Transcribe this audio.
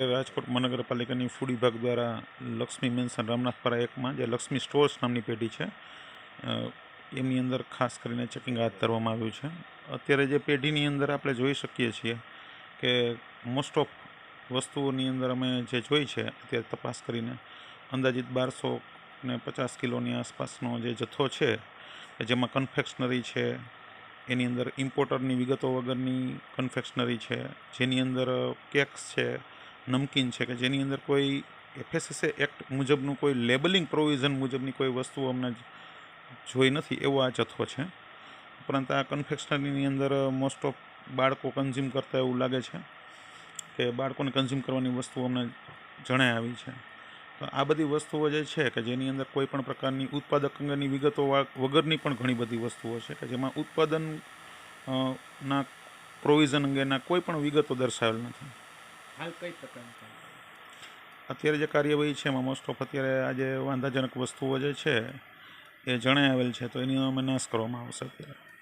રાજકોટ મહાનગરપાલિકાની ફૂડ વિભાગ દ્વારા લક્ષ્મી મેન્શન રામનાથપરા એકમાં, જે લક્ષ્મી સ્ટોર્સ નામની પેઢી છે એમની અંદર ખાસ કરીને ચેકિંગ હાથ ધરવામાં આવ્યું છે. અત્યારે જે પેઢીની અંદર આપણે જોઈ શકીએ છીએ કે મોસ્ટ ઓફ વસ્તુઓની અંદર અમે જે જોઈ છે, અત્યારે તપાસ કરીને અંદાજિત બારસો ને પચાસ કિલોની આસપાસનો જે જથ્થો છે, જેમાં કન્ફેક્શનરી છે, એની અંદર ઇમ્પોર્ટરની વિગતો વગરની કન્ફેક્શનરી છે, જેની અંદર કેક્સ છે નમકીન છે કે જેની અંદર કોઈ એફએસએસએ એક્ટ મુજબનું કોઈ લેબલિંગ પ્રોવિઝન મુજબની કોઈ વસ્તુ અમને જોઈ નથી, એવો આ જથ્થો છે. ઉપરાંત આ કન્ફેક્શનરીની અંદર મોસ્ટ ઓફ બાળકો કન્ઝ્યુમ કરતા એવું લાગે છે કે બાળકોને કન્ઝ્યુમ કરવાની વસ્તુઓ અમને જણાઈ આવી છે. તો આ બધી વસ્તુઓ જે છે કે જેની અંદર કોઈ પણ પ્રકારની ઉત્પાદક અંગેની વિગતો વગરની પણ ઘણી બધી વસ્તુઓ છે કે જેમાં ઉત્પાદન ના પ્રોવિઝન અંગેના કોઈ પણ વિગતો દર્શાવેલ નથી. હાલ કઈ પ્રકારની અત્યારે જે કાર્યવાહી છે એમાં મોસ્ટ ઓફ અત્યારે આજે વાંધાજનક વસ્તુઓ જે છે એ જણાવેલ છે, તો એની અમે નાશ કરવામાં આવશે અત્યારે.